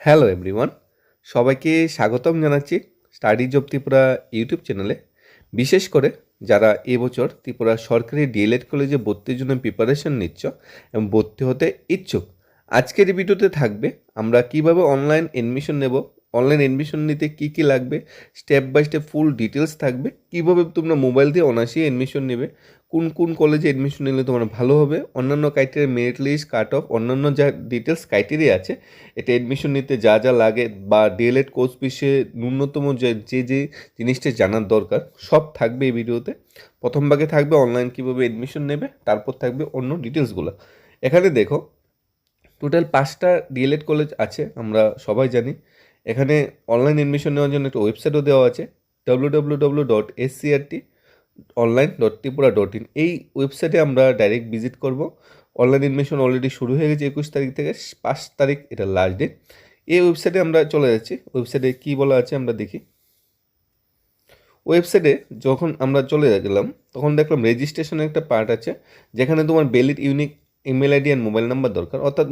Hello everyone সবাইকে স্বাগতম জানাচ্ছি স্টাডি জব ত্রিপুরা ইউটিউব চ্যানেলে বিশেষ করে যারা এবছর ত্রিপুরা সরকারি ডিএলএড কলেজে ভর্তির জন্য প্রিপারেশন নিচ্ছ এবং ভর্তি হতে ইচ্ছুক, আজকের ভিডিওতে থাকবে আমরা কীভাবে অনলাইন এডমিশন নেব অনলাইন এডমিশন নিতে কী কী লাগবে step by step full details থাকবে, কীভাবে তোমরা মোবাইল দিয়ে অনায়াসেই এডমিশন নেবে কোন কোন কলেজে এডমিশন নিলে তোমার ভালো হবে? অন্যান্য criteria merit list cut off অন্যান্য যা ডিটেলস ক্রাইটেরিয়া আছে, এটা এডমিশন নিতে যা যা লাগে বা ডিএলএড কোর্স বিষয়ে ন্যূনতম যে যে যে জিনিসটা জানার দরকার, সব থাকবে এই ভিডিওতে প্রথম ভাগে থাকবে অনলাইন কীভাবে এডমিশন নেবে, তারপর থাকবে অন্য ডিটেলসগুলো এখানে দেখো টোটাল পাঁচটা ডিএলএড কলেজ আছে, আমরা সবাই জানি। এখানে অনলাইন এডমিশন নেওয়ার জন্য একটা ওয়েবসাইটও দেওয়া আছে W W W dot SCERT online dot Tripura dot in এই ওয়েবসাইটে আমরা ডাইরেক্ট ভিজিট করব। অনলাইন এডমিশন অলরেডি শুরু হয়ে গেছে একুশ তারিখ থেকে, পাঁচ তারিখ এটা লাস্ট ডে এই ওয়েবসাইটে আমরা চলে যাচ্ছি। ওয়েবসাইটে কী বলা আছে আমরা দেখি। ওয়েবসাইটে যখন আমরা চলে গেলাম, তখন দেখলাম রেজিস্ট্রেশনের একটা পার্ট আছে, যেখানে তোমার valid unique email ID and mobile number দরকার। অর্থাৎ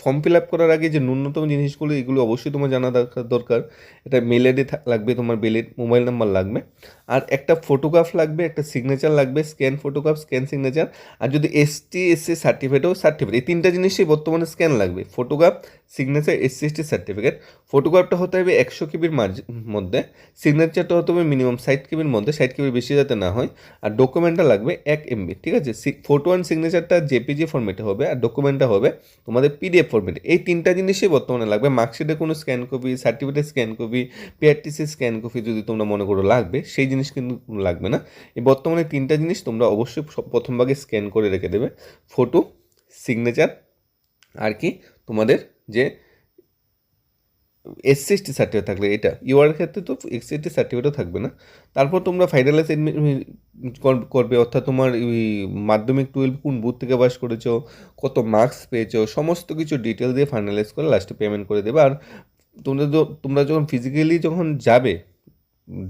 ফর্ম ফিল আপ করার আগে যে ন্যূনতম জিনিসগুলো, এগুলো অবশ্যই তোমার জানা দরকার। এটা মেল আইডি লাগবে, তোমার বেলের মোবাইল নাম্বার লাগবে। আর একটা ফটোগ্রাফ লাগবে, একটা সিগনেচার লাগবে স্ক্যান ফটোগ্রাফ স্ক্যান সিগনেচার আর যদি এসটি এসসি সার্টিফিকেটও সার্টিফিকেট এই তিনটা জিনিসই বর্তমানে স্ক্যান লাগবে photograph signature SC ST certificate ফটোগ্রাফটা হতে হবে একশো কেবির মধ্যে সিগনেচারটা হতে হবে মিনিমাম ষাট কেবির মধ্যে, ষাট কেবির বেশি যাতে না হয়, আর ডকুমেন্টটা লাগবে এক এমবি ঠিক আছে? ফটো অ্যান্ড সিগনেচারটা জেপিজি ফর্মেটে হবে, আর ডকুমেন্টটা হবে তোমাদের পিডিএফ ফর্মেটে এই তিনটা জিনিসই বর্তমানে লাগবে মার্কশিটে কোনো scan copy certificate scan copy PRTC scan copy যদি তোমরা মনে করো লাগবে, সেই জিনিস কিন্তু লাগবে না। এই বর্তমানে তিনটা জিনিস তোমরা অবশ্যই প্রথম ভাগে স্ক্যান করে রেখে দেবে। ফটো সিগনেচার আর কি তোমাদের যে এসসিএসটি সার্টিফিকেট থাকলে এটা। ইউআর ক্ষেত্রে তো এসসিএসটি সার্টিফিকেটও থাকবে না। তারপর তোমরা ফাইনালাইজ করবে, অর্থাৎ তোমার ওই মাধ্যমিক টুয়েলভ কোন বুথ থেকে পাস করেছ, কত মার্কস পেয়েছ, সমস্ত কিছু ডিটেল দিয়ে ফাইনালাইজ করে লাস্টে পেমেন্ট করে দেবে। আর তোমরা তোমরা যখন ফিজিক্যালি যখন যাবে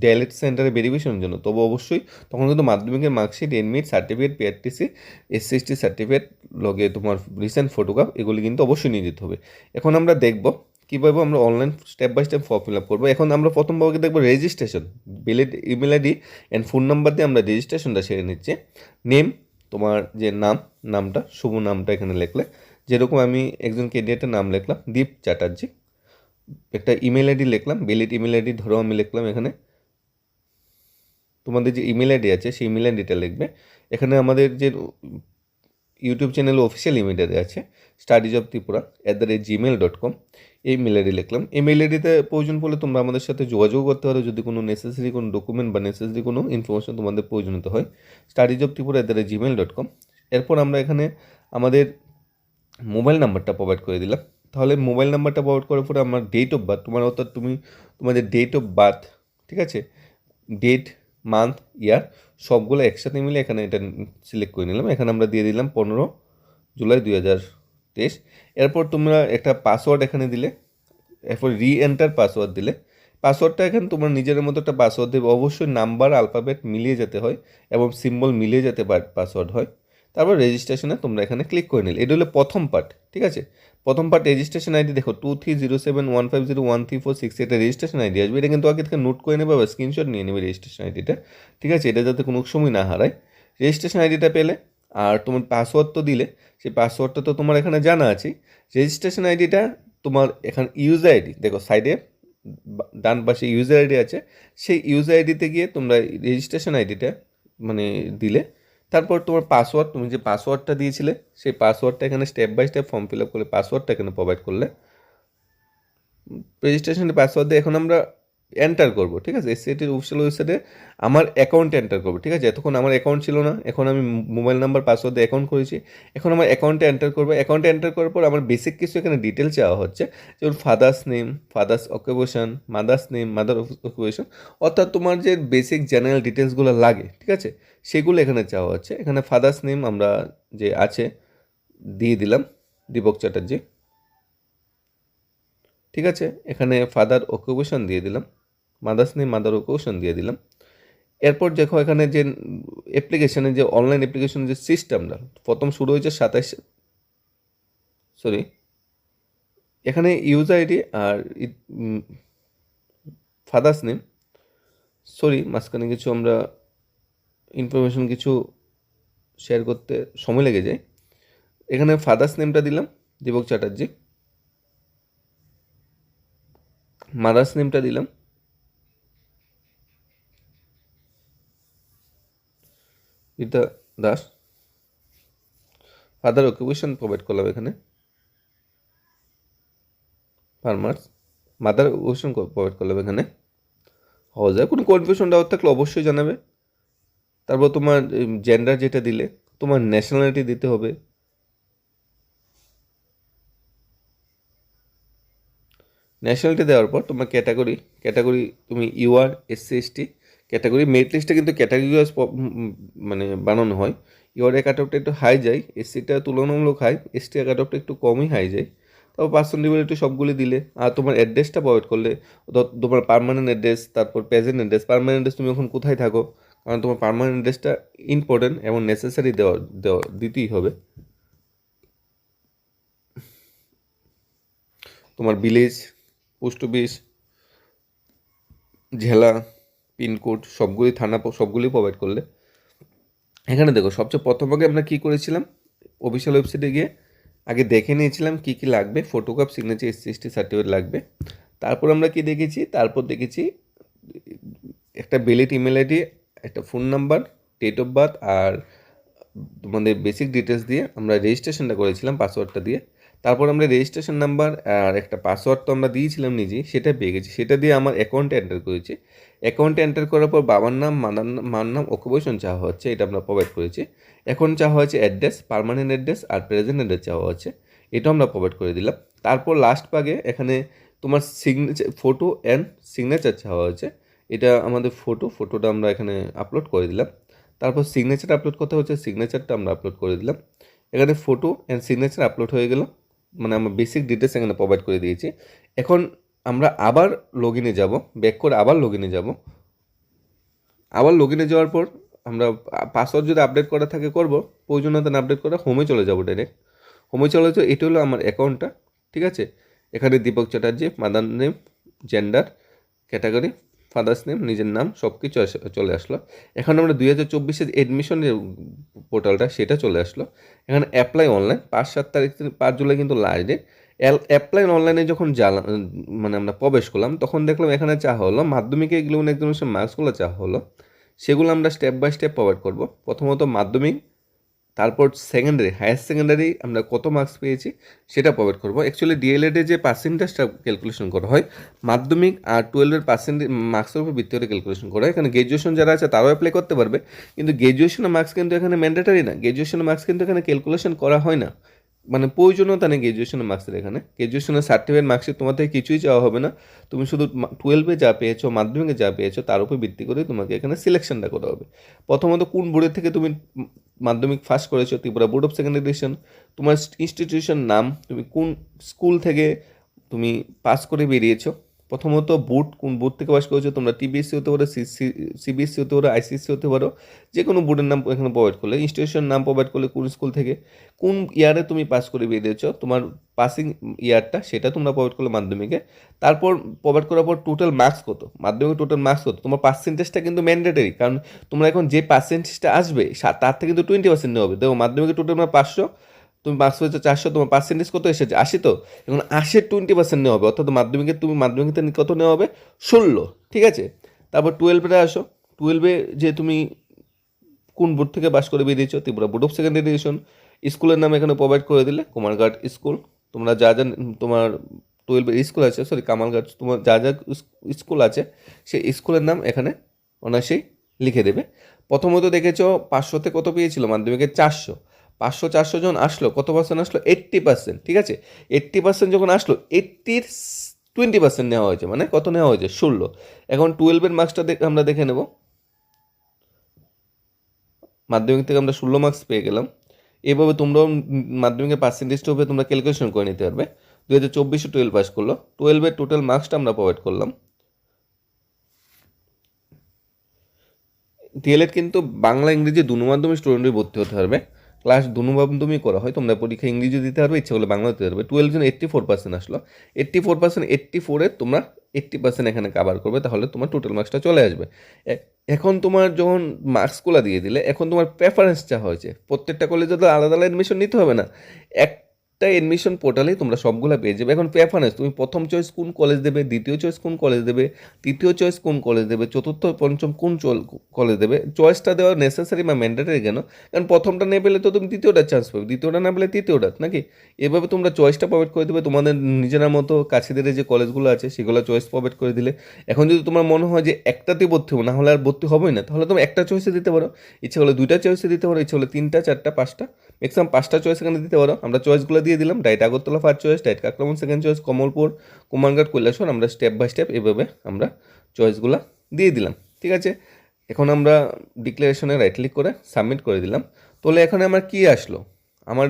ডেলেট সেন্টারে ভেরিফিকেশনের জন্য। তবে অবশ্যই তখন কিন্তু মাধ্যমিকের marksheet এনমিট certificate PRTC SC ST certificate লগে তোমার রিসেন্ট ফটোগ্রাফ এগুলি কিন্তু অবশ্যই নিয়ে যেতে হবে। এখন আমরা দেখব কীভাবে আমরা online step by step form fill up করব। এখন আমরা প্রথম ভাবে দেখব registration বিলেট email ID and phone number দিয়ে আমরা রেজিস্ট্রেশনটা সেরে নিচ্ছি। নেম তোমার যে নাম, নামটা, শুভ নামটা এখানে লিখলে। যেরকম আমি একজন ক্যান্ডিডেটের নাম লিখলাম, দীপ চ্যাটার্জি। একটা ইমেল আইডি লিখলাম বেলিট ইমেল আইডি ধরো আমি লিখলাম এখানে। তোমাদের যে ইমেল আইডি আছে, সেই ইমেল আইডিটা লিখবে। এখানে আমাদের যে YouTube channel official email ID আছে studies of Tripura at the rate gmail dot com এই মেল আইডি লিখলাম। এই মেল আইডিতে প্রয়োজন পড়লে তোমরা আমাদের সাথে যোগাযোগ করতে পারো। যদি কোনো নেসেসারি কোনো ডকুমেন্ট বা নেসেসারি কোনো ইনফরমেশন তোমাদের প্রয়োজনীয়তা হয় studies of Tripura at the rate gmail dot com এরপর আমরা এখানে আমাদের মোবাইল নাম্বারটা প্রোভাইড করে দিলাম। তাহলে মোবাইল নাম্বারটা প্রোভাইড করার পরে আমার ডেট অফ বার্থ তোমার অর্থাৎ তুমি, তোমাদের ডেট অফ বার্থ ঠিক আছে? ডেট মান্থ ইয়ার সবগুলো একসাথে মিলে এখানে এটা সিলেক্ট করে নিলাম। এখানে আমরা দিয়ে দিলাম পনেরো জুলাই দুই হাজার তেইশ। এরপর তোমরা একটা পাসওয়ার্ড এখানে দিলে, এরপর রি এন্টার পাসওয়ার্ড দিলে পাসওয়ার্ডটা এখানে তোমার নিজের মতো একটা পাসওয়ার্ড দেবে। অবশ্যই নাম্বার আলফাবেট মিলিয়ে যেতে হয় এবং সিম্বল মিলিয়ে যেতে পাসওয়ার্ড হয়। তারপর রেজিস্ট্রেশনে তোমরা এখানে ক্লিক করে নিলে। এটা হলো প্রথম পার্ট ঠিক আছে? প্রথম পার্ট রেজিস্ট্রেশন আইডি দেখো two three zero seven one five zero one three four six এটা রেজিস্ট্রেশন আইডি আসবে। এটা কিন্তু আগে থেকে নোট করে নেবে বা স্ক্রিনশট নিয়ে নেবে রেজিস্ট্রেশন আইডিটা ঠিক আছে? এটা যাতে কোনো সময় না হারায়। রেজিস্ট্রেশন আইডিটা পেলে, আর তোমার পাসওয়ার্ড তো দিলে, সেই পাসওয়ার্ডটা তো তোমার এখানে জানা আছে রেজিস্ট্রেশন আইডিটা তোমার এখানে ইউজার আইডি দেখো সাইডে ডান পাশে ইউজার আইডি আছে। সেই ইউজার আইডিতে গিয়ে তোমরা রেজিস্ট্রেশন আইডিটা মানে দিলে তারপর তোমার পাসওয়ার্ড তুমি যে পাসওয়ার্ডটা দিয়েছিলে, সেই পাসওয়ার্ডটা এখানে step by step form fill up করলে পাসওয়ার্ডটা এখানে প্রোভাইড করলে রেজিস্ট্রেশনের পাসওয়ার্ড দিয়ে এখন আমরা এন্টার করব, ঠিক আছে? এসসিআইটির অফিসিয়াল ওয়েবসাইটে আমার অ্যাকাউন্ট এন্টার করব, ঠিক আছে? এতক্ষণ আমার অ্যাকাউন্ট ছিল না, এখন আমি মোবাইল নাম্বার পাসওয়ার্ড দিয়ে অ্যাকাউন্ট করেছি। এখন আমার অ্যাকাউন্টে এন্টার করব। অ্যাকাউন্টে এন্টার করার পর আমার বেসিক কিছু এখানে ডিটেল চাওয়া হচ্ছে, যেমন father's name father's occupation mother's name mother occupation অর্থাৎ তোমার যে বেসিক জেনারেল ডিটেলসগুলো লাগে, ঠিক আছে? সেগুলো এখানে চাওয়া হচ্ছে। এখানে ফাদার্স নেম আমরা যে আছে, দিয়ে দিলাম, দীপক চ্যাটার্জি। ঠিক আছে? এখানে ফাদার অকুপেশন দিয়ে দিলাম। মাদার্স নেম মাদার অকুপেশন দিয়ে দিলাম। এরপর দেখো এখানে যে অ্যাপ্লিকেশানে যে অনলাইন অ্যাপ্লিকেশন যে সিস্টেমটা প্রথম শুরু হয়েছে সাতাইশ সরি এখানে ইউজ আইডি আর ফাদার্স নেম সরি মাঝখানে কিছু আমরা ইনফরমেশন কিছু শেয়ার করতে সময় লেগে যায়। এখানে ফাদার্স নেমটা দিলাম, দীপক চ্যাটার্জি। মাদার্স নেমটা দিলাম। Rita Das? Father occupation provide করলাম এখানে। ফার্মার্স মাদার অকুপেশন প্রোভাইড করলাম এখানে। হওয়া যায় কোনো কনফিউশন ডাউট থাকলে অবশ্যই জানাবে। তারপর তোমার জেন্ডার যেটা দিলে, তোমার ন্যাশনালিটি দিতে হবে। ন্যাশনালিটি দেওয়ার পর তোমার ক্যাটাগরি ক্যাটাগরি তুমি UR SC ST category merit লিস্টে কিন্তু ক্যাটাগরি ওয়াইজ মানে বানানো হয়। এ কাট অফটা একটু হাই যায় এসসিটা তুলনামূলক হাই এসটি কাট অফটা একটু কমই হাই যায়। তারপর পার্সোনালিটি সবগুলি দিলে, আর তোমার অ্যাড্রেসটা প্রোভাইড করলে তোমার পারমানেন্ট অ্যাড্রেস তারপর প্রেজেন্ট অ্যাড্রেস পার্মানেন্ট অ্যাড্রেস তুমি এখন কোথায় থাকো? কারণ তোমার পারমানেন্ট অ্যাড্রেসটা ইম্পর্টেন্ট এবং নেসেসারি দেওয়া দেওয়া, দিতেই হবে। তোমার ভিলেজ পোস্ট অফিস জেলা পিনকোড সবগুলি থানা সবগুলি প্রোভাইড করলে। এখানে দেখো, সবচেয়ে প্রথম আগে আমরা কী করেছিলাম? অফিসিয়াল ওয়েবসাইটে গিয়ে আগে দেখে নিয়েছিলাম কী কী লাগবে photocopy signature SC ST certificate লাগবে। তারপর আমরা কি দেখেছি? তারপর দেখেছি একটা বেলিট ইমেল আইডি একটা phone number date of birth আর তোমাদের বেসিক ডিটেলস দিয়ে আমরা রেজিস্ট্রেশনটা করেছিলাম পাসওয়ার্ডটা দিয়ে। তারপর আমরা রেজিস্ট্রেশন নাম্বার আর একটা পাসওয়ার্ড তো আমরা দিয়েছিলাম নিজেই সেটা পেয়ে গেছি। সেটা দিয়ে আমার অ্যাকাউন্টে এন্টার করেছি। অ্যাকাউন্টে এন্টার করার পর বাবার নাম, মানার নাম, মার নাম অকুপেশন চাওয়া হচ্ছে, এটা আমরা প্রোভাইড করেছি। এখন চাওয়া হয়েছে অ্যাড্রেস পারমানেন্ট অ্যাড্রেস আর প্রেজেন্ট অ্যাড্রেস চাওয়া হচ্ছে এটাও আমরা প্রোভাইড করে দিলাম। তারপর লাস্ট পাগে এখানে তোমার সিগনেচার ফটো অ্যান্ড সিগনেচার চাওয়া হচ্ছে, এটা আমাদের ফটো ফটোটা আমরা এখানে আপলোড করে দিলাম। তারপর সিগনেচার আপলোড করতে হচ্ছে সিগনেচারটা আমরা আপলোড করে দিলাম। এখানে ফটো অ্যান্ড সিগনেচার আপলোড হয়ে গেল। মানে আমরা বেসিক ডিটেলস এখানে প্রোভাইড করে দিয়েছি। এখন আমরা আবার লগ ইনে যাব ব্যাক করে আবার লগ ইনে যাব। আবার লগ ইনে যাওয়ার পর আমরা পাসওয়ার্ড যদি আপডেট করা থাকে করব, প্রয়োজনীয়তা আপডেট করা হোমে চলে যাব ডাইরেক্ট হোমে চলে যাব এটা হলো আমার অ্যাকাউন্টটা ঠিক আছে? এখানে Deepak Chatterjee mother name gender category father's name নিজের নাম সব কিছু চলে আসলো। এখন আমরা দুই হাজার চব্বিশের এডমিশনের পোর্টালটা সেটা চলে আসলো। এখানে অ্যাপ্লাই অনলাইন পাঁচ সাত তারিখ পাঁচ জুলাই কিন্তু লাস্ট ডেট অ্যাপ্লাই অনলাইনে যখন জ্বালা মানে আমরা প্রবেশ করলাম, তখন দেখলাম এখানে চা হলো, মাধ্যমিকে এগুলো এক্সামিনেশন মার্কসগুলো চা হলো। সেগুলো আমরা স্টেপ বাই স্টেপ প্রোভাইড করব। প্রথমত মাধ্যমিক তারপর সেকেন্ডারি হায়ার সেকেন্ডারি আমরা কত মার্কস পেয়েছি সেটা প্রোভাইড করব। অ্যাকচুয়ালি ডিএলএডে যে পার্সেন্টেজটা ক্যালকুলেশন করা হয়, মাধ্যমিক আর টুয়েলভের পার্সেন্টেজ মার্কসের উপর ভিত্তি করে ক্যালকুলেশন করা হয়। এখানে গ্র্যাজুয়েশন যারা আছে, তারাও অ্যাপ্লাই করতে পারবে। কিন্তু গ্র্যাজুয়েশনের মার্কস কিন্তু এখানে ম্যান্ডেটারি না। গ্র্যাজুয়েশনের মার্কস কিন্তু এখানে ক্যালকুলেশন করা হয় না। মানে প্রয়োজনীয়তা নেই গ্র্যাজুয়েশনের মার্কসের এখানে। গ্র্যাজুয়েশনের সার্টিফিকেট মার্কসে তোমার কিছুই চাওয়া হবে না। তুমি শুধু টুয়েলভে যা পেয়েছ, মাধ্যমিকে যা পেয়েছ, তার উপর ভিত্তি করে তোমাকে এখানে সিলেকশনটা করা হবে। প্রথমত কোন বোর্ডের থেকে তুমি মাধ্যমিক ফার্স্ট করেছ? Tripura board of second education তোমার ইনস্টিটিউশন নাম, তুমি কোন স্কুল থেকে তুমি পাস করে বেরিয়েছো? প্রথমত বোর্ড, কোন বোর্ড থেকে পাস করেছ তোমরা টিবিএসসি হতে পারো সিবিএসসি হতে পারো আইসিএসসি হতে পারো যে কোনো বোর্ডের নাম এখানে প্রোভাইড করলে ইনস্টিটিউশন নাম প্রোভাইড করলে কোন স্কুল থেকে, কোন ইয়ারে তুমি পাস করে বেরিয়েছো, তোমার পাসিং ইয়ারটা সেটা তোমরা প্রোভাইড করলে মাধ্যমিকে, তারপর প্রোভাইড করার পর টোটাল মার্কস কত মাধ্যমিকে টোটাল মার্কস কত, তোমার পার্সেন্টেজটা কিন্তু ম্যান্ডেটারি কারণ তোমরা এখন যে পার্সেন্টেজটা আসবে তার থেকে কিন্তু টোয়েন্টি পার্সেন্ট নেওয়া হবে, দেখো মাধ্যমিকে টোটাল পাঁচশো তুমি মার্কস হয়েছে চারশো, তোমার পার্সেন্টেজ কত এসেছে? আশি তো? এখন আশির টোয়েন্টি পার্সেন্ট নেওয়া হবে, অর্থাৎ মাধ্যমিকে তুমি মাধ্যমিকে কত নেওয়া হবে? ষোলো, ঠিক আছে? তারপর টুয়েলভে আসো। টুয়েলভে যে তুমি কোন বোর্ড থেকে পাস করে বেরিয়েছো, Tripura board of second education স্কুলের নাম এখানে প্রোভাইড করে দিলে কুমারঘাট স্কুল তোমরা যা যা তোমার টুয়েলভের স্কুল আছে সরি কামালঘাট তোমার যা যা স্কুল আছে, সেই স্কুলের নাম এখানে অনায়াসেই লিখে দেবে। প্রথমত দেখেছ পাঁচশোতে কত পেয়েছিল? মাধ্যমিকে চারশো। পাঁচশো, চারশো জন আসলো, কত পার্সেন্ট আসলো? এইট্টি পার্সেন্ট ঠিক আছে? এইট্টি পার্সেন্ট যখন আসলো এইট্টির টোয়েন্টি পার্সেন্ট নেওয়া হয়েছে। মানে কত নেওয়া হয়েছে? ষোলো। এখন টুয়েলভের মার্কসটা আমরা দেখে নেব। মাধ্যমিক থেকে আমরা ষোলো মার্কস পেয়ে গেলাম। এভাবে তোমরাও মাধ্যমিকের পার্সেন্টেজটা হবে তোমরা ক্যালকুলেশন করে নিতে পারবে। দু হাজার চব্বিশে টুয়েলভ পাস করল। টুয়েলভের টোটাল মার্কসটা আমরা প্রোভাইড করলাম। ডিএলএড কিন্তু বাংলা, ইংরেজি দুনো মাধ্যমে স্টুডেন্টই ভর্তি হতে পারবে। ক্লাস দুনুবান্ধবই করা। হয় তোমরা পরীক্ষা ইংরেজি দিতে পারবে, ইচ্ছে করলে বাংলা দিতে পারবে। টুয়েলভ জন এইট্টি ফোর পার্সেন্ট আসলো। এইট্টি ফোর পার্সেন্ট এইট্টি ফোরে তোমরা এইট্টি পার্সেন্ট এখানে কাভার করবে, তাহলে তোমার টোটাল মার্কসটা চলে আসবে। এখন তোমার যখন মার্কসগুলো দিয়ে দিলে, এখন তোমার প্রেফারেন্স যা হয়েছে। প্রত্যেকটা কলেজে তো আলাদা আলাদা অ্যাডমিশন নিতে হবে না। একটা এডমিশন পোর্টালেই তোমরা সবগুলো পেয়ে যাবে। এখন প্রেফারেন্স তুমি প্রথম চয়েস কোন কলেজ দেবে, দ্বিতীয় চয়েস কোন কলেজ দেবে, তৃতীয় চয়েস কোন কলেজ দেবে, চতুর্থ, পঞ্চম কোন কলেজ দেবে। চয়েসটা দেওয়া নেসেসারি বা ম্যান্ডেটারি কেন? কারণ প্রথমটা না পেলে তো তুমি দ্বিতীয়টা চান্স পাবে। দ্বিতীয়টা না পেলে তৃতীয়টা, নাকি? এভাবে তোমরা চয়েসটা প্রোভাইড করে দেবে। তোমাদের নিজেরা মতো কাছেদের যে কলেজগুলো আছে, সেগুলো চয়েস প্রোভাইড করে দিলে। এখন যদি তোমার মনে হয় যে একটাতে ভর্তি হব না হলে আর ভর্তি হবেই না, তাহলে তুমি একটা চয়েসে দিতে পারো। ইচ্ছে হলে দুইটা চয়েসে দিতে পারো, ইচ্ছে হলে তিনটা, চারটা, পাঁচটা। ম্যাক্সিমাম পাঁচটা চয়েস এখানে দিতে পারো। আমরা চয়েসগুলো দিয়ে দিলাম। ডাইট আগরতলা ফার্স্ট চয়েস ডাইট কাকরামন সেকেন্ড চয়েস কমলপুর কুমারঘাট কৈলাসর আমরা স্টেপ বাই স্টেপ এভাবে আমরা চয়েসগুলো দিয়ে দিলাম। ঠিক আছে? এখন আমরা ডিক্লারেশনে রাইট ক্লিক করে সাবমিট করে দিলাম। তাহলে এখানে আমার কি আসলো? আমার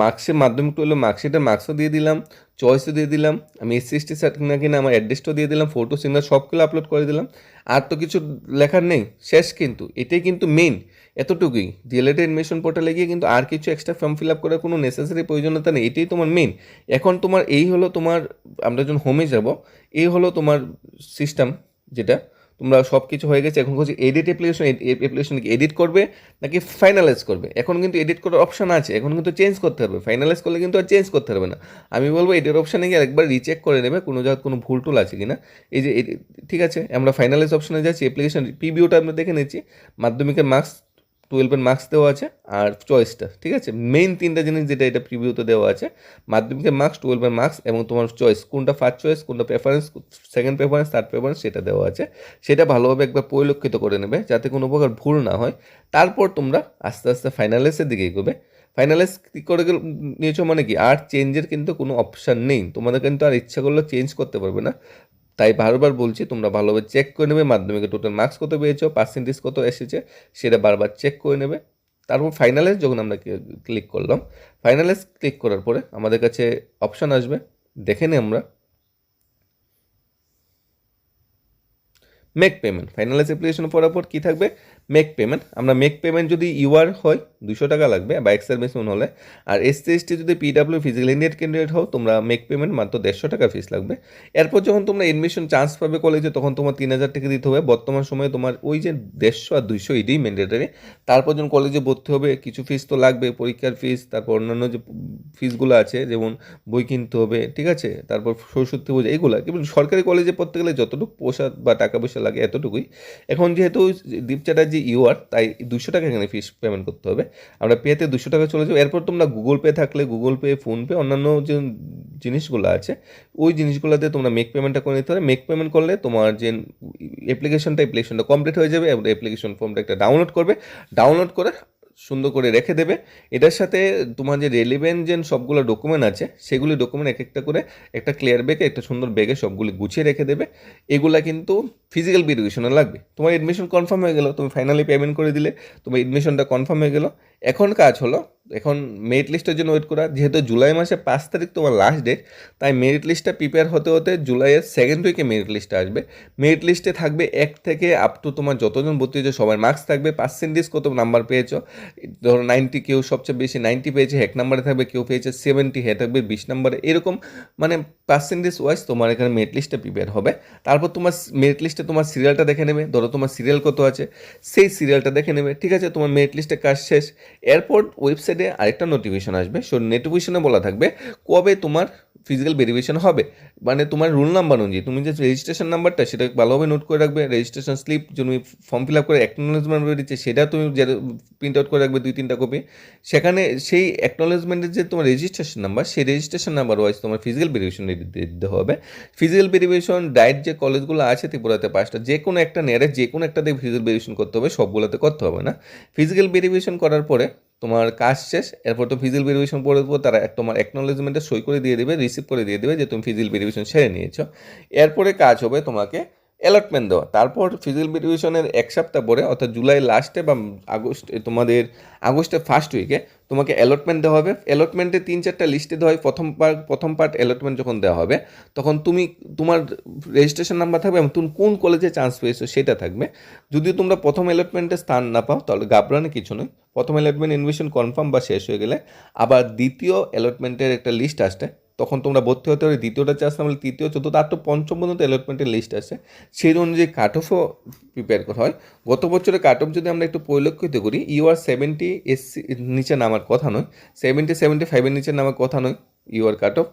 মার্কসে মাধ্যমিক টুয়েলভ মার্কশিটের মার্কসও দিয়ে দিলাম চয়েসও দিয়ে দিলাম, আমি এসসি এসটি না কিনা আমার অ্যাড্রেসটাও দিয়ে দিলাম ফটো সিগনাল সবগুলো আপলোড করে দিলাম, আর তো কিছু লেখার নেই, শেষ কিন্তু, এটাই কিন্তু মেইন এতটুকুই ডিএলএড এডমিশন পোর্টালে গিয়ে কিন্তু আর কিছু এক্সট্রা ফর্ম ফিল আপ করার কোনো নেসেসারি প্রয়োজনীয়তা নেই, এটাই তোমার মেইন এখন তোমার এই হলো তোমার, আমরা যখন হোমে যাব, এই হলো তোমার সিস্টেম যেটা তোমরা সব কিছু হয়ে গেছে, এখন হচ্ছে এডিট অ্যাপ্লিকেশন অ্যাপ্লিকেশন এডিট করবে নাকি ফাইনালাইজ করবে? এখন কিন্তু এডিট করার অপশান আছে, এখন কিন্তু চেঞ্জ করতে হবে। ফাইনালাইজ করলে কিন্তু আর চেঞ্জ করতে হবে না। আমি বলব এডিট অপশানে গিয়ে একবার রিচেক করে নেবে, কোনো জায়গায় কোনো ভুল টুল আছে কি না এই যে ঠিক আছে, আমরা ফাইনালাইজ অপশানে যাচ্ছি অ্যাপ্লিকেশন পিবিওটা আমরা দেখে নিচ্ছি। মাধ্যমিকের মার্কস টুয়েলভের মার্কস দেওয়া আছে আর চয়েসটা ঠিক আছে? মেইন তিনটা জিনিস যেটা এটা প্রিভিউতে দেওয়া আছে, মাধ্যমিকের মার্কস টুয়েলভের মার্কস এবং তোমার চয়েস কোনটা ফার্স্ট চয়েস কোনটা preference second preference third preference সেটা দেওয়া আছে। সেটা ভালোভাবে একবার পরিলক্ষিত করে নেবে যাতে কোনো প্রকার ভুল না হয়। তারপর তোমরা আস্তে আস্তে ফাইনালাইসের দিকে এগোবে। ফাইনালাইজ করে নিয়েছো মানে কি? আর চেঞ্জের কিন্তু কোনো অপশান নেই। তোমাদের কিন্তু আর ইচ্ছা করলে চেঞ্জ করতে পারবে না। তাই বারবার বলছি, তোমরা ভালোভাবে চেক করে নেবে, মাধ্যমিকে টোটাল মার্কস কত পেয়েছ পার্সেন্টেজ কত এসেছে, সেটা বারবার চেক করে নেবে। তারপর ফাইনালাইজ যখন আমরা ক্লিক করলাম ফাইনালাইজ ক্লিক করার পরে আমাদের কাছে অপশান আসবে, দেখে নিই আমরা। মেক পেমেন্ট ফাইনালাইজ অ্যাপ্লিকেশন পড়ার পর কী থাকবে? মেক পেমেন্ট আমরা মেক পেমেন্ট যদি ইউআর হয় দুশো টাকা লাগবে, বা এক্সেল মেশিন হলে। আর এসসি এসটি যদি পিডাব্লিউ ফিজিক্যাল ইন্ডিয়ান ক্যান্ডিডেট হও, তোমরা মেক পেমেন্ট মাত্র দেড়শো টাকা ফিস লাগবে। এরপর যখন তোমরা এডমিশন চান্স পাবে কলেজে তখন তোমার তিন হাজার টাকা দিতে হবে। বর্তমান সময়ে তোমার ওই যে দেড়শো আর দুইশো এটাই ম্যান্ডেটারি তারপর যখন কলেজে ভর্তি হবে, কিছু ফিস তো লাগবে, পরীক্ষার ফিস তারপর অন্যান্য যে ফিসগুলো আছে, যেমন বই কিনতে হবে, ঠিক আছে? তারপর সরস্বতী পুজো, এগুলো। কিন্তু সরকারি কলেজে পড়তে গেলে যতটুকু পোষা বা টাকা পয়সা লাগে, এতটুকুই। এখন যেহেতু দীপ চ্যাটার্জি ইউআর তাই দুশো টাকা এখানে ফিস পেমেন্ট করতে হবে। আমরা পেতে দুশো টাকা চলে যাব এরপর তোমরা গুগল পে থাকলে গুগল পে ফোনপে অন্যান্য যে জিনিসগুলো আছে, ওই জিনিসগুলোতে তোমরা মেক পেমেন্টটা করে নিতে হবে মেক পেমেন্ট করলে তোমার যে অ্যাপ্লিকেশনটা অ্যাপ্লিকেশনটা কমপ্লিট হয়ে যাবে এবং অ্যাপ্লিকেশন ফর্মটা একটা ডাউনলোড করবে। ডাউনলোড করে সুন্দর করে রেখে দেবে। এটার সাথে তোমার যে রেলিভেন্ট যে সবগুলো ডকুমেন্ট আছে, সেগুলি ডকুমেন্ট এক একটা করে একটা ক্লিয়ার ব্যাগে একটা সুন্দর ব্যাগে সবগুলি গুছিয়ে রেখে দেবে। এগুলা কিন্তু ফিজিক্যাল ভেরিফিকেশনে লাগবে। তোমার এডমিশন কনফার্ম হয়ে গেলো, তুমি ফাইনালি পেমেন্ট করে দিলে, তোমার এডমিশনটা কনফার্ম হয়ে গেলো। এখন কাজ হলো এখন মেরিট লিস্টের জন্য ওয়েট করা। যেহেতু জুলাই মাসে পাঁচ তারিখ তোমার লাস্ট ডেট তাই মেরিট লিস্টটা প্রিপেয়ার হতে হতে জুলাইয়ের সেকেন্ড উইকে মেরিট লিস্টটা আসবে। মেরিট লিস্টে থাকবে এক থেকে আপ টু তোমার যতজন ভর্তি হয়েছে সবার মার্কস থাকবে পার্সেন্টেজ কত নাম্বার পেয়েছ? ধরো নাইনটি কেউ সবচেয়ে বেশি নাইনটি পেয়েছে, এক নাম্বারে থাকবে, কেউ পেয়েছে সেভেন্টি হ্যাঁ থাকবে বিশ নাম্বারে এরকম মানে পার্সেন্টেজ ওয়াইজ তোমার এখানে মেরিট লিস্টটা প্রিপেয়ার হবে। তারপর তোমার মেরিট লিস্টে তোমার সিরিয়ালটা দেখে নেবে। ধরো তোমার সিরিয়াল কত আছে, সেই সিরিয়ালটা দেখে নেবে। ঠিক আছে, তোমার মেরিট লিস্টে কাজ শেষ। এরপর ওয়েবসাইটে আরেকটা নোটিফিকেশন আসবে। সো নোটিফিকেশনে বলা থাকবে কবে তোমার ফিজিক্যাল ভেরিফিকেশন হবে। মানে তোমার রুল নাম্বার অনুযায়ী, তুমি যে রেজিস্ট্রেশন নাম্বারটা সেটা ভালোভাবে নোট করে রাখবে রেজিস্ট্রেশন স্লিপ তুমি ফর্ম ফিল আপ করে অ্যাকনোলেজমেন্ট দিচ্ছে, সেটা তুমি প্রিন্ট আউট করে রাখবে দুই, তিনটা কপি সেখানে সেই অ্যাকনোলেজমেন্টের যে তোমার রেজিস্ট্রেশন নাম্বার সেই রেজিস্ট্রেশন নাম্বার ওয়াইজ তোমার ফিজিক্যাল ভেরিফিকেশন দিতে হবে। ফিজিক্যাল ভেরিফিকেশন ডায়েট যে কলেজগুলো আছে ত্রিপুরাতে, পাঁচটা, যে কোনো একটা নেয়ারে যে কোনো একটাতে ফিজিক্যাল ভেরিফিকেশন করতে হবে, সবগুলোতে করতে হবে না। ফিজিক্যাল ভেরিফিকেশন করার পরে তোমার কাজ শেষ, এরপর তো ফিজিক্যাল ভেরিফিকেশন পরে পর তারা তোমার অ্যাকনোলেজমেন্টে সই করে দিয়ে দেবে রিসিভ করে দিয়ে দেবে যে তুমি ফিজিক্যাল ভেরিফিকেশন সেরে নিয়েছো। এরপরে কাজ হবে তোমাকে অ্যালটমেন্ট দেওয়া। তারপর ফিজিক্যাল ভেরিফিকেশনের এক সপ্তাহ পরে, অর্থাৎ জুলাই লাস্টে বা আগস্ট, তোমাদের আগস্টের ফার্স্ট উইকে তোমাকে অ্যালটমেন্ট দেওয়া হবে। অ্যালটমেন্টে তিন চারটা লিস্টে দেওয়া হয়। প্রথম পার্ট প্রথম পার্ট অ্যালটমেন্ট যখন দেওয়া হবে, তখন তুমি, তোমার রেজিস্ট্রেশন নাম্বার থাকবে এবং তুমি কোন কলেজে চান্স পেয়েছ সেটা থাকবে। যদি তোমরা প্রথম অ্যালটমেন্টে স্থান না পাও, তাহলে ঘাবড়ানো কিছু নয়। প্রথম অ্যালটমেন্ট এডমিশন কনফার্ম বা শেষ হয়ে গেলে। আবার দ্বিতীয় অ্যালটমেন্টের একটা লিস্ট আসছে, তখন তোমরা ভর্তি হতে হবে দ্বিতীয়টা চান্স না হলে তৃতীয়, চতুর্থ আর তো পঞ্চম পর্যন্ত অ্যালটমেন্টের লিস্ট আছে সেই অনুযায়ী কাট অফও প্রিপেয়ার করা হয়। গত বছরের কাট অফ যদি আমরা একটু পরিলক্ষিত করি ইউ আর সেভেন্টি এসসি নিচে নামার কথা নয়। সেভেন্টি সেভেন্টি ফাইভের নিচে নামার কথা নয় U R cut off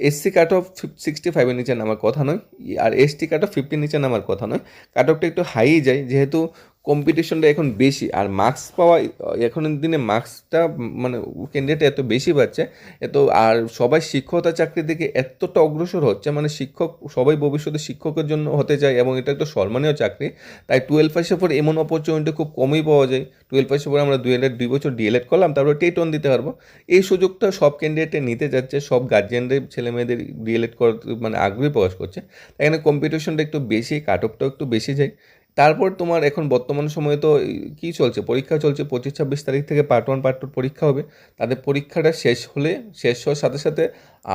SC cut off sixty ফাইভের নিচে নামার কথা নয়, আর এসটি কাট অফ ফিফটির নিচে নামার কথা নয়। কাট অফটা একটু হাই যায়, যেহেতু কম্পিটিশনটা এখন বেশি। আর মার্কস পাওয়া, এখনের দিনে মার্কসটা মানে ক্যান্ডিডেট এত বেশি পাচ্ছে, এত, আর সবাই শিক্ষকতা চাকরির দিকে এতটা অগ্রসর হচ্ছে মানে শিক্ষক, সবাই ভবিষ্যতে শিক্ষকের জন্য হতে চায় এবং এটা একটা সম্মানীয় চাকরি। তাই টুয়েলভ পাসের পর এমন অপরচুনিটি খুব কমই পাওয়া যায়। টুয়েলভ পাসের পরে আমরা ডিএলএড দুই বছর ডিএলএড করলাম, তারপর টেটন দিতে পারব। এই সুযোগটা সব ক্যান্ডিডেটে নিতে যাচ্ছে, সব গার্জিয়ানদের ছেলে মেয়েদের ডিএলএড করার মানে আগ্রহী প্রকাশ করছে। তাই এখানে কম্পিটিশনটা একটু বেশি কাট অফটাও একটু বেশি যায়। তারপর তোমার এখন বর্তমান সময়ে তো কী চলছে? পরীক্ষা চলছে পঁচিশ ছাব্বিশ তারিখ থেকে পার্ট ওয়ান পার্ট টুর পরীক্ষা হবে। তাদের পরীক্ষাটা শেষ হলে, শেষ হওয়ার সাথে সাথে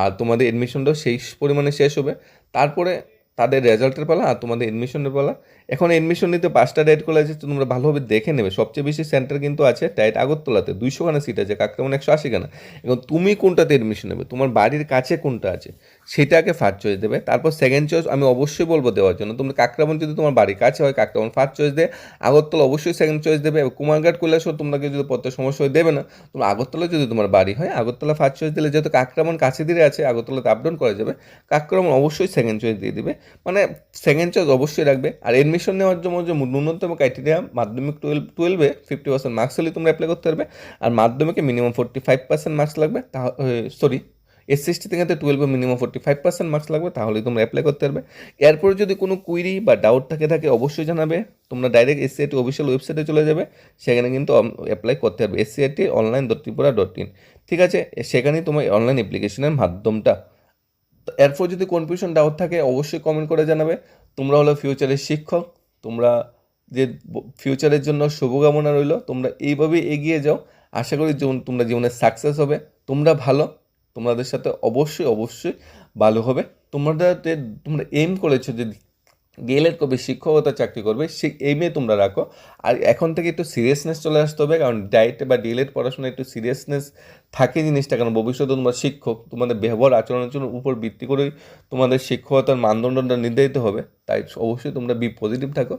আর তোমাদের এডমিশনটাও সেই পরিমাণে শেষ হবে। তারপরে তাদের রেজাল্টের পালা আর তোমাদের এডমিশনের পালা। এখন এডমিশন নিতে পাঁচটা ডায়েট কলেজ আছে, তোমরা ভালোভাবে দেখে নেবে। সবচেয়ে বেশি সেন্টার কিন্তু আছে ডায়েট আগরতলাতে দুইশো খানা সিট আছে, কাকরামন একশো আশি খানা। এখন তুমি কোনটাতে এডমিশন নেবে? তোমার বাড়ির কাছে কোনটা আছে? সেটাকে ফার্স্ট চয়েস দেবে। তারপর সেকেন্ড চয়েস আমি অবশ্যই বলব দেওয়ার জন্য। তোমরা কাকরামন যদি তোমার বাড়ির কাছে হয়, কাকরামন ফার্স্ট চয়েস দেয় আগরতলা অবশ্যই সেকেন্ড চয়েস দেবে। কুমারঘাট কৈলাসর তোমাকে যদি পড়তে সমস্যা হয়, দেবে না। তোমরা আগরতলা যদি তোমার বাড়ি হয়, আগরতলা ফার্স্ট চয়েস দিলে যেহেতু কাকরামন কাছে দিয়ে আছে, আগরতলাতে আপ ডাউন করা যাবে। কাকরামন অবশ্যই সেকেন্ড চয়েস দিয়ে দেবে। মানে সেকেন্ড চয়েস অবশ্যই রাখবে। আর এডমিশন নেওয়ার জন্য যে ন্যূনতম ক্রাইটেরিয়া মাধ্যমিক টুয়েলভ টুয়েলভে ফিফটি পার্সেন্ট মার্কস হলে তোমরা অ্যাপ্লাই করতে পারবে। আর মাধ্যমিকে minimum forty five percent marks লাগবে। তা সরি এস এসটি থেকে টুয়েলভে minimum forty five percent marks লাগবে, তাহলেই তোমরা অ্যাপ্লাই করতে পারবে। এরপরে যদি কোনো কুইরি বা ডাউট থাকে থাকে, অবশ্যই জানাবে। তোমরা ডাইরেক্ট এসসিআইটি অফিসিয়াল ওয়েবসাইটে চলে যাবে, সেখানে কিন্তু অ্যাপ্লাই করতে পারবে। SCIT online dot Tripura dot in ঠিক আছে? সেখানেই তোমার অনলাইন অ্যাপ্লিকেশনের মাধ্যমটা। এরপর যদি কনফিউশন ডাউট থাকে, অবশ্যই কমেন্ট করে জানাবে। তোমরা হলো ফিউচারের শিক্ষক, তোমরা যে ফিউচারের জন্য শুভকামনা রইল, তোমরা এইভাবেই এগিয়ে যাও। আশা করি তোমরা জীবনে সাকসেস হবে। তোমরা ভালো। তোমাদের সাথে অবশ্যই অবশ্যই ভালো হবে। তোমরা তোমরা এম করেছ যে ডিএলএড করবে শিক্ষকতা চাকরি করবে, সেই এমে তোমরা রাখো। আর এখন থেকে একটু সিরিয়াসনেস চলে আসতে হবে, কারণ ডায়েটে বা ডিএলএড পড়াশোনা একটু সিরিয়াসনেস থাকে জিনিসটা, কারণ ভবিষ্যতে তোমার শিক্ষক, তোমাদের ব্যবহার আচরণের উপর ভিত্তি করেই তোমাদের শিক্ষকতার মানদণ্ডটা নির্ধারিত হবে। তাই অবশ্যই তোমরা বি পজিটিভ থাকো।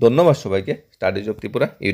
ধন্যবাদ সবাইকে। Studies of Tripura